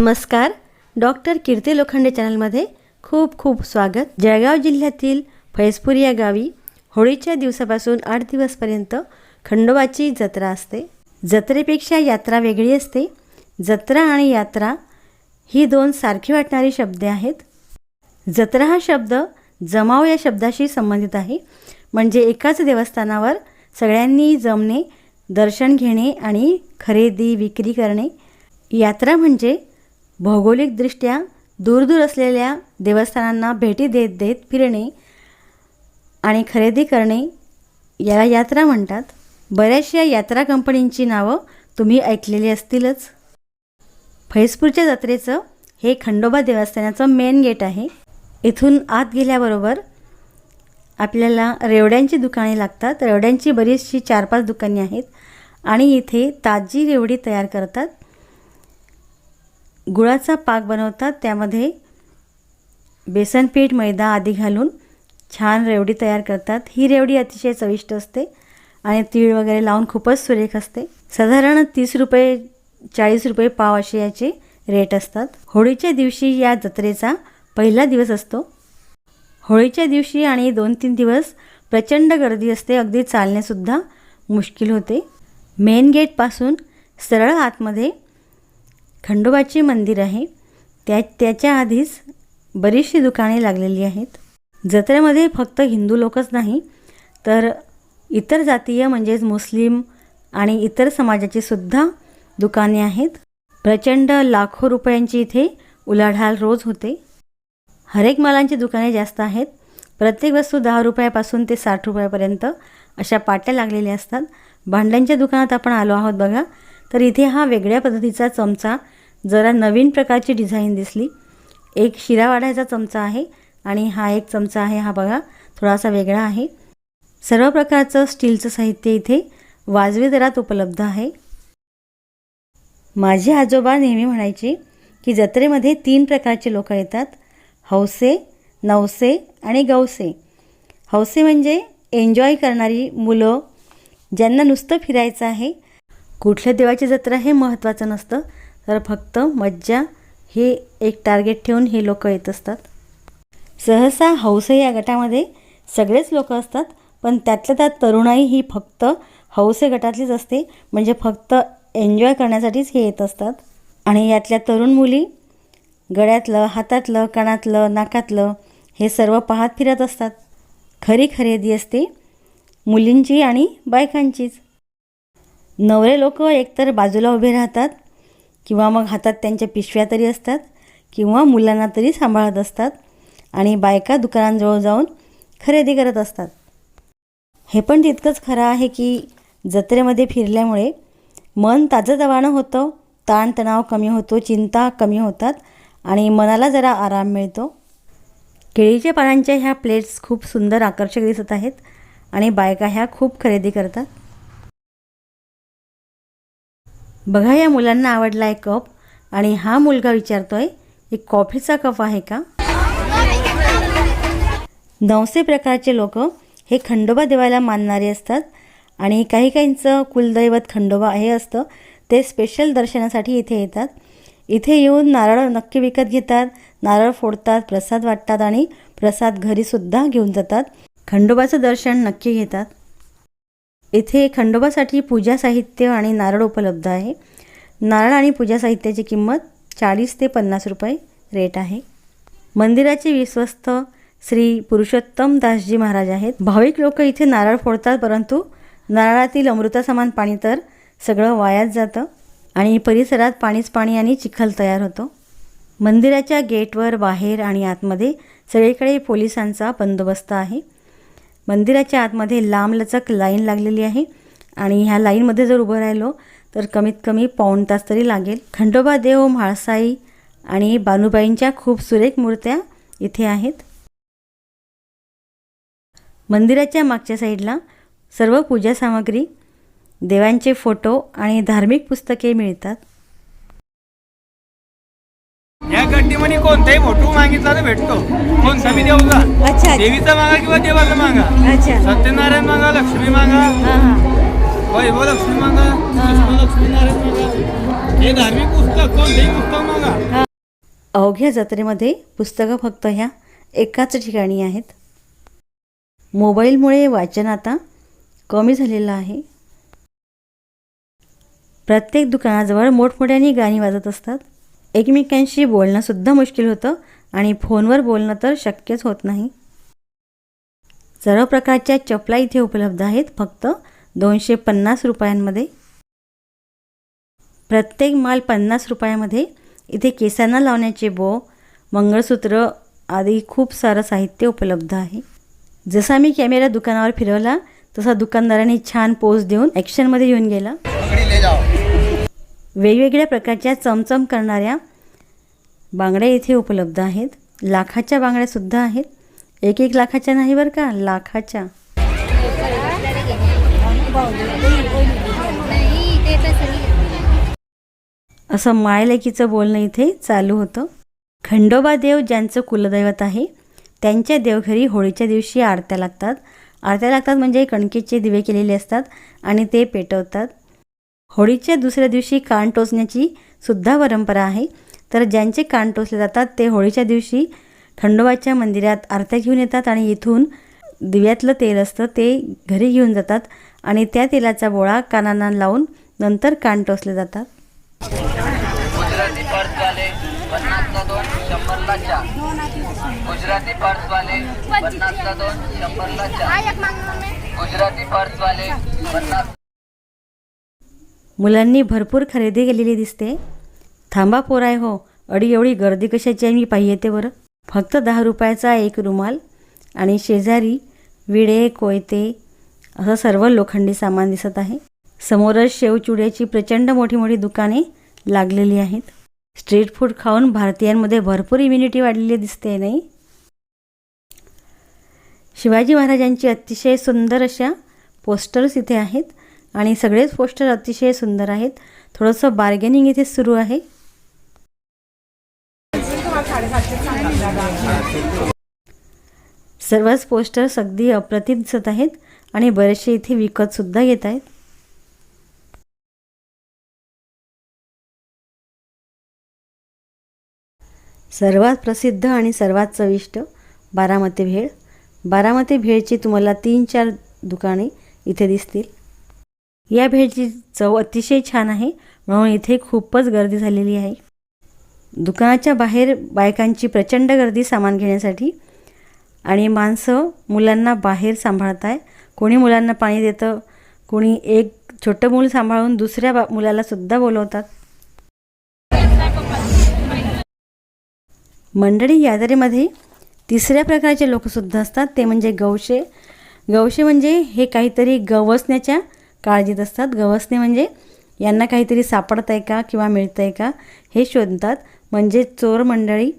नमस्कार. डॉक्टर कीर्ती लोखंडे चॅनलमध्ये खूप खूप स्वागत. जळगाव जिल्ह्यातील फैजपूर या गावी होळीच्या दिवसापासून आठ दिवसपर्यंत खंडोबाची जत्रा असते. जत्रेपेक्षा यात्रा वेगळी असते. जत्रा आणि यात्रा ही दोन सारखी वाटणारी शब्द आहेत. जत्रा हा शब्द जमाव या शब्दाशी संबंधित आहे. म्हणजे एकाच देवस्थानावर सगळ्यांनी जमणे दर्शन घेणे आणि खरेदी विक्री करणे. यात्रा म्हणजे भौगोलिकदृष्ट्या दूरदूर असलेल्या देवस्थानांना भेटी देत देत फिरणे आणि खरेदी करणे याला यात्रा म्हणतात. बऱ्याचशा यात्रा कंपनींची नावं तुम्ही ऐकलेली असतीलच. फैजपूरच्या जत्रेचं हे खंडोबा देवस्थानाचं मेन गेट आहे. इथून आत गेल्याबरोबर आपल्याला रेवड्यांची दुकाने लागतात. रेवड्यांची बरीचशी चार पाच दुकाने आहेत. आणि इथे ताजी रेवडी तयार करतात. गुळाचा पाक बनवतात त्यामध्ये बेसन पीठ मैदा आदी घालून छान रेवडी तयार करतात. ही रेवडी अतिशय चविष्ट असते आणि तीळ वगैरे लावून खूपच सुरेख असते. साधारण तीस रुपये चाळीस रुपये पाव असे याचे रेट असतात. होळीच्या दिवशी या जत्रेचा पहिला दिवस असतो. होळीच्या दिवशी आणि दोन तीन दिवस प्रचंड गर्दी असते. अगदी चालणेसुद्धा मुश्किल होते. मेन गेटपासून सरळ आतमध्ये खंडोबाचे मंदिर आहे. त्या त्याच्या आधीच बरीचशी दुकाने लागलेली आहेत. जत्रेमध्ये फक्त हिंदू लोकच नाही तर इतर जातीय म्हणजेच मुस्लिम आणि इतर समाजाची सुद्धा दुकाने आहेत. प्रचंड लाखो रुपयांची इथे उलाढाल रोज होते. हरेक मालांची दुकाने जास्त आहेत. प्रत्येक वस्तू दहा रुपयापासून ते साठ रुपयापर्यंत अशा पाट्या लागलेल्या असतात. भांड्यांच्या दुकानात आपण आलो आहोत बघा तर इथे हा वेगळ्या पद्धतीचा चमचा जरा नवीन प्रकारची डिझाईन दिसली. एक शिरा वाढायचा चमचा आहे आणि हा एक चमचा आहे हा बघा थोडासा वेगळा आहे. सर्व प्रकारचं स्टीलचं साहित्य इथे वाजवी दरात उपलब्ध आहे. माझे आजोबा नेहमी म्हणायचे की जत्रेमध्ये तीन प्रकारचे लोक येतात हौसे नवसे आणि गौसे हौसे म्हणजे एन्जॉय करणारी मुलं ज्यांना नुसतं फिरायचं आहे. कुठल्या देवाची जत्रा हे महत्त्वाचं नसतं तर फक्त मज्जा हे एक टार्गेट ठेवून हे लोक येत असतात. सहसा हौस या गटामध्ये सगळेच लोक असतात पण त्यातल्या त्यात तरुणाई ही फक्त हौसे गटातलीच असते म्हणजे फक्त एन्जॉय करण्यासाठीच हे येत असतात. आणि यातल्या तरुण मुली गळ्यातलं हातातलं कानातलं नाकातलं हे सर्व पाहत फिरत असतात. खरी खरेदी असते मुलींची आणि बायकांचीच. नवरे लोक एकतर बाजूला उभे राहतात किंवा मग हातात त्यांच्या पिशव्या तरी असतात किंवा मुलांना तरी सांभाळत असतात आणि बायका दुकानांजवळ जाऊन खरेदी करत असतात. हे पण तितकंच खरं आहे की जत्रेमध्ये फिरल्यामुळे मन ताजंतवानं होतं ताणतणाव कमी होतो चिंता कमी होतात आणि मनाला जरा आराम मिळतो. केळीच्या पानांच्या ह्या प्लेट्स खूप सुंदर आकर्षक दिसत आहेत आणि बायका ह्या खूप खरेदी करतात. बघा या मुलांना आवडला आहे कप आणि हा मुलगा विचारतोय एक कॉफीचा कप आहे का? नवसे प्रकारचे लोक हे खंडोबा देवाला मानणारे असतात आणि काही काहींचं कुलदैवत खंडोबा हे असतं ते स्पेशल दर्शनासाठी इथे येतात. इथे येऊन नारळ नक्की विकत घेतात नारळ फोडतात प्रसाद वाटतात आणि प्रसाद घरीसुद्धा घेऊन जातात. खंडोबाचं दर्शन नक्की घेतात. इथे खंडोबासाठी पूजा साहित्य आणि नारळ उपलब्ध आहे. नारळ आणि पूजा साहित्याची किंमत चाळीस ते पन्नास रुपये रेट आहे. मंदिराचे विश्वस्त श्री पुरुषोत्तम दासजी महाराज आहेत. भाविक लोक इथे नारळ फोडतात परंतु नारळातील अमृतासमान पाणी तर सगळं वायाच जातं आणि परिसरात पाणीच पाणी आणि चिखल तयार होतो. मंदिराच्या गेटवर बाहेर आणि आतमध्ये सगळीकडे पोलिसांचा बंदोबस्त आहे. मंदिराच्या आतमध्ये लांबलचक लाईन लागलेली आहे. आणि ह्या लाईनमध्ये जर उभं राहिलो तर कमीत कमी पाऊण तास तरी लागेल. खंडोबा देव म्हाळसाई आणि बानुबाईंच्या खूप सुरेख मूर्त्या इथे आहेत. मंदिराच्या मागच्या साईडला सर्व पूजा सामग्री देवांचे फोटो आणि धार्मिक पुस्तके मिळतात. या गड्डीमध्ये कोणताही फोटो मागितला तर भेटतो. कोणता बी देऊचा अच्छा. देवीचा मागा किंवा देवाचा मागा. अच्छा. सत्यनारायण मागा लक्ष्मी मागा. वैभव लक्ष्मी मागा लक्ष्मी नारायण मागा. हे धार्मिक पुस्तक कोणतेही पुस्तक मागा. अवघ्या जत्रेमध्ये पुस्तकं फक्त ह्या एकाच ठिकाणी आहेत. मोबाईलमुळे वाचन आता कमी झालेलं आहे. प्रत्येक दुकानाजवळ मोठमोठ्याने गाणी वाजत असतात. एकमेकांशी बोलणंसुद्धा मुश्किल होतं आणि फोनवर बोलणं तर शक्यच होत नाही. सर्व प्रकारच्या चपला इथे उपलब्ध आहेत फक्त दोनशे पन्नास रुपयांमध्ये. प्रत्येक माल पन्नास रुपयामध्ये. इथे केसांना लावण्याचे बो मंगळसूत्र आदी खूप सारं साहित्य उपलब्ध आहे. जसा मी कॅमेरा दुकानावर फिरवला तसा दुकानदाराने छान पोज देऊन ॲक्शनमध्ये येऊन गेला. वेगवेगळ्या प्रकारच्या चमचम करणाऱ्या बांगड्या इथे उपलब्ध आहेत. लाखाच्या बांगड्यासुद्धा आहेत. एक एक लाखाच्या नाही बरं का? लाखाच्या. असं मायलेकीचं बोलणं इथे चालू होतं. खंडोबा देव ज्यांचं कुलदैवत आहे त्यांच्या देवघरी होळीच्या दिवशी आरत्या लागतात. आरत्या लागतात म्हणजे कणकेचे दिवे केलेले असतात आणि ते पेटवतात. होळीच्या दुसऱ्या दिवशी कान टोचण्याची सुद्धा परंपरा आहे. तर ज्यांचे कान टोचले जातात ते होळीच्या दिवशी खंडोबाच्या मंदिरात आरत्या घेऊन येतात आणि इथून दिव्यातलं तेल असतं ते घरी घेऊन जातात आणि त्या तेलाचा बोळा कानांना लावून नंतर कान टोचले जातात. गुजराती पर्सवाले पन्नासला दोन शंभरला चार गुजराती पर्सवाले गुजराती पर्सवाले पन्नास मुलांनी भरपूर खरेदी केलेली दिसते. थांबा पोराय हो अडी एवढी गर्दी कशाची आहे मी पाहिजे ते बरं. फक्त दहा रुपयाचा एक रुमाल आणि शेजारी विडे कोयते असं सर्व लोखंडी सामान दिसत आहे. समोरच शेवचुड्याची प्रचंड मोठी मोठी दुकाने लागलेली आहेत. स्ट्रीट फूड खाऊन भारतीयांमध्ये भरपूर इम्युनिटी वाढलेली दिसते नाही? शिवाजी महाराजांची अतिशय सुंदर अशा पोस्टर्स इथे आहेत. आणि सगळेच पोस्टर अतिशय सुंदर आहेत. थोडंसं बार्गेनिंग इथे सुरू आहे. सर्वच पोस्टर्स अगदी अप्रतिम दिसत आहेत आणि बरेचसे इथे विकतसुद्धा घेत आहेत. सर्वात प्रसिद्ध आणि सर्वात चविष्ट बारामती भेळ. बारामती भेळची तुम्हाला तीन चार दुकाने इथे दिसतील. या भेळची चव अतिशय छान आहे. म्हणून इथे खूपच गर्दी झालेली आहे. दुकानाच्या बाहेर बायकांची प्रचंड गर्दी सामान घेण्यासाठी. आणि माणसं मुलांना बाहेर सांभाळत आहे कोणी मुलांना पाणी देतं कोणी एक छोटं मूल सांभाळून दुसऱ्या बा मुलालासुद्धा बोलवतात. मंडळी यादरेमध्ये तिसऱ्या प्रकारचे लोकसुद्धा असतात. ते म्हणजे गवशे. गवशे म्हणजे हे काहीतरी गवसण्याच्या काळजीत असतात. गवसणे म्हणजे यांना काहीतरी सापडत आहे का किंवा मिळतं आहे का हे शोधतात. म्हणजे चोर मंडळी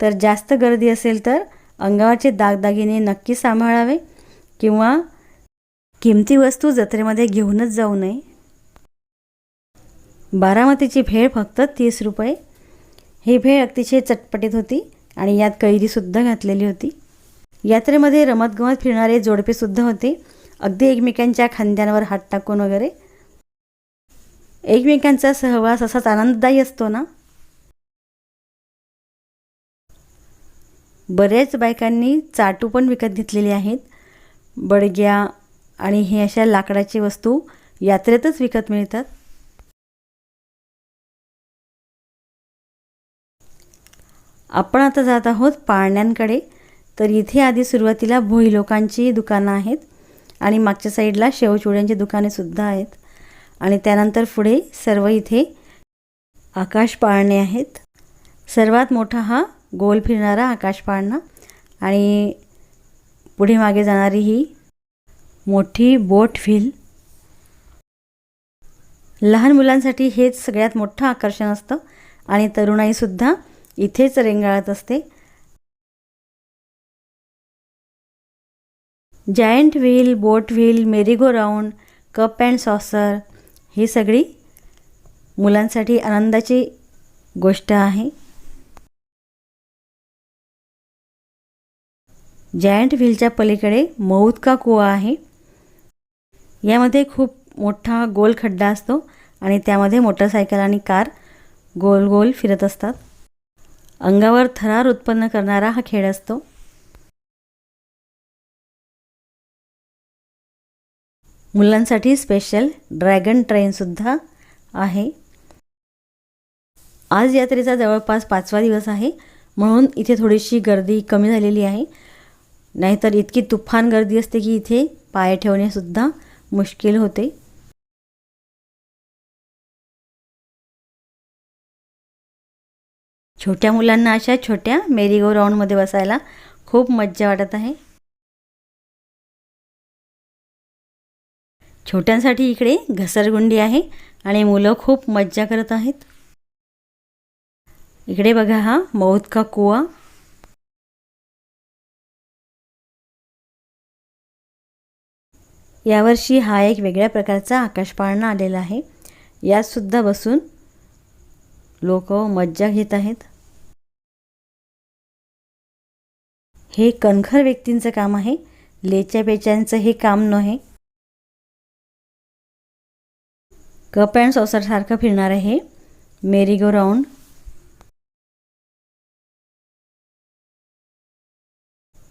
तर जास्त गर्दी असेल तर अंगावरचे दागदागिने नक्की सांभाळावे किंवा किमती वस्तू जत्रेमध्ये घेऊनच जाऊ नये. बारामतीची भेळ फक्त तीस रुपये. ही भेळ अतिशय चटपटीत होती आणि यात कैरीसुद्धा घातलेली होती. यात्रेमध्ये रमतगमत फिरणारे जोडपेसुद्धा होते. अगदी एकमेकांच्या खांद्यांवर हात टाकून वगैरे. एकमेकांचा सहवास असाच आनंददायी असतो ना? बऱ्याच बायकांनी चाटू पण विकत घेतलेले आहेत. बडग्या आणि हे अशा लाकडाची वस्तू यात्रेतच विकत मिळतात. आपण आता जात आहोत पाळण्यांकडे. तर इथे आधी सुरुवातीला भोई लोकांची दुकानं आहेत. आणि मागच्या साईडला शेवचुड्यांची दुकाने सुद्धा आहेत. आणि त्यानंतर पुढे सर्व इथे आकाश पाळणे आहेत. सर्वात मोठा हा गोल फिरणारा आकाश पाळणा. आणि पुढे मागे जाणारी ही मोठी बोट व्हील. लहान मुलांसाठी हेच सगळ्यात मोठं आकर्षण असतं. आणि तरुणाईसुद्धा इथेच रेंगाळत असते. Giant wheel boat wheel merry go round cup and saucer ही सगळी मुलांसाठी आनंदाची गोष्ट आहे. जायंट व्हीलच्या पलीकडे मौत का कुवा आहे? यामध्ये खूप मोठा गोल खड्डा असतो आणि त्यामध्ये मोटरसायकल आणि कार गोल गोल फिरत असतात. अंगावर थरार उत्पन्न करणारा हा खेळ असतो. मुलांसाठी स्पेशल ड्रॅगन ट्रेनसुद्धा आहे. आज यात्रेचा जवळपास पाचवा दिवस आहे. म्हणून इथे थोडीशी गर्दी कमी झालेली आहे. नाहीतर इतकी तुफान गर्दी असते की इथे पाय ठेवणेसुद्धा मुश्किल होते. छोट्या मुलांना अशा छोट्या मेरी गो राऊंडमध्ये बसायला खूप मज्जा वाटत आहे. छोट्यांसाठी इकडे घसरगुंडी आहे आणि मुलं खूप मज्जा करत आहेत. इकडे बघा हा मौत का कुवा यावर्षी हा एक वेगळ्या प्रकारचा आकाश पाळणा आलेला आहे. यातसुद्धा बसून लोक मज्जा घेत आहेत. हे कणखर व्यक्तींचं काम आहे. लेच्या पेच्यांचं हे काम नव्हे. कप अँड सॉसरसारखं फिरणार आहे. मेरी गो राऊंड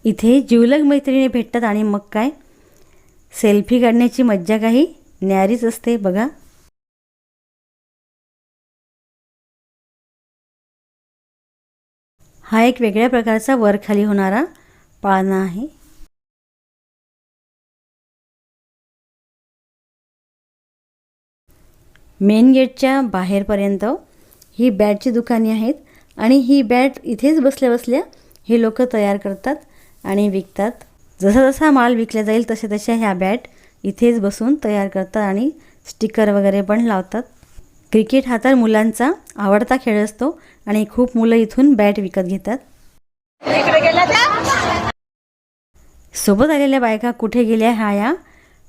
इथे जिवलग मैत्रिणी भेटतात आणि मग काय? सेल्फी काढण्याची मज्जा काही न्यारीच असते बघा. हा एक वेगळ्या प्रकारचा वर खाली होणारा पाळणा आहे. मेन गेटच्या बाहेरपर्यंत ही बॅटची दुकाने आहेत आणि ही बॅट इथेच बसल्या बसल्या हे लोक तयार करतात आणि विकतात. जसा जसा माल विकला जाईल तसे तशा ह्या बॅट इथेच बसून तयार करतात आणि स्टिकर वगैरे पण लावतात. क्रिकेट हा तर मुलांचा आवडता खेळ असतो आणि खूप मुलं इथून बॅट विकत घेतात. सोबत आलेल्या बायका कुठे गेल्या हा या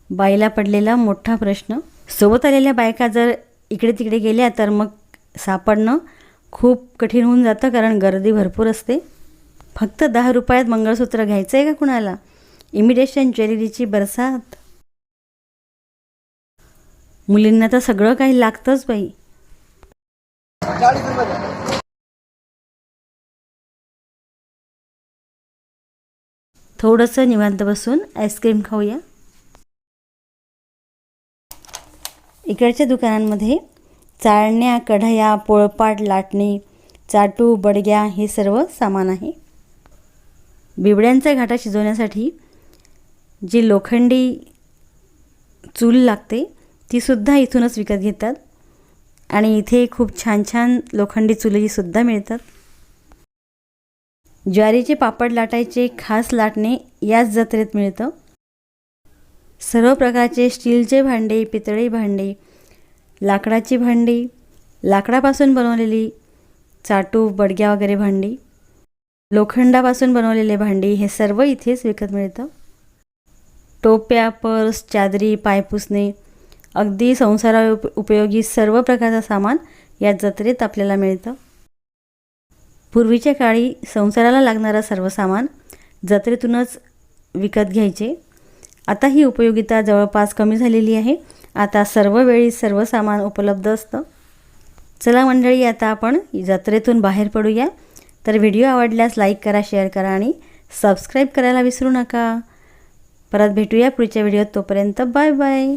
बाईला पडलेला मोठा प्रश्न. सोबत आलेल्या बायका जर इकडे तिकडे गेल्या तर मग सापडणं खूप कठीण होऊन जातं कारण गर्दी भरपूर असते. फक्त दहा रुपयात मंगळसूत्र घ्यायचं आहे का कुणाला? इमिटेशन ज्वेलरीची बरसात. मुलींना तर सगळं काही लागतंच बाई. थोडंसं निवांत बसून आईस्क्रीम खाऊया. इकडच्या दुकानांमध्ये चाळण्या कढया पोळपाट लाटणे चाटू बडग्या हे सर्व सामान आहे. बिबड्यांचा घाटा शिजवण्यासाठी जी लोखंडी चूल लागते तीसुद्धा इथूनच विकत घेतात. आणि इथे खूप छान छान लोखंडी चुलीसुद्धा मिळतात. ज्वारीचे पापड लाटायचे खास लाटणे याच जत्रेत मिळतं. सर्व प्रकारचे स्टीलचे भांडे पितळी भांडी लाकडाची भांडी लाकडापासून बनवलेली चाटू बडग्या वगैरे भांडी लोखंडापासून बनवलेले भांडी हे सर्व इथेच विकत मिळतं. टोप्या पर्स चादरी पायपुसणे अगदी संसारा उप उपयोगी सर्व प्रकारचं सामान या जत्रेत आपल्याला मिळतं. पूर्वीच्या काळी संसाराला लागणारं सर्व सामान जत्रेतूनच विकत घ्यायचे. आता ही उपयोगिता जवळपास कमी झालेली आहे. आता सर्व वेळी सर्व सामान उपलब्ध असतं. चला मंडळी आता आपण जत्रेतून बाहेर पडूया. तर व्हिडिओ आवडल्यास लाईक करा शेअर करा आणि सबस्क्राईब करायला विसरू नका. परत भेटूया पुढच्या व्हिडिओत. तोपर्यंत बाय बाय.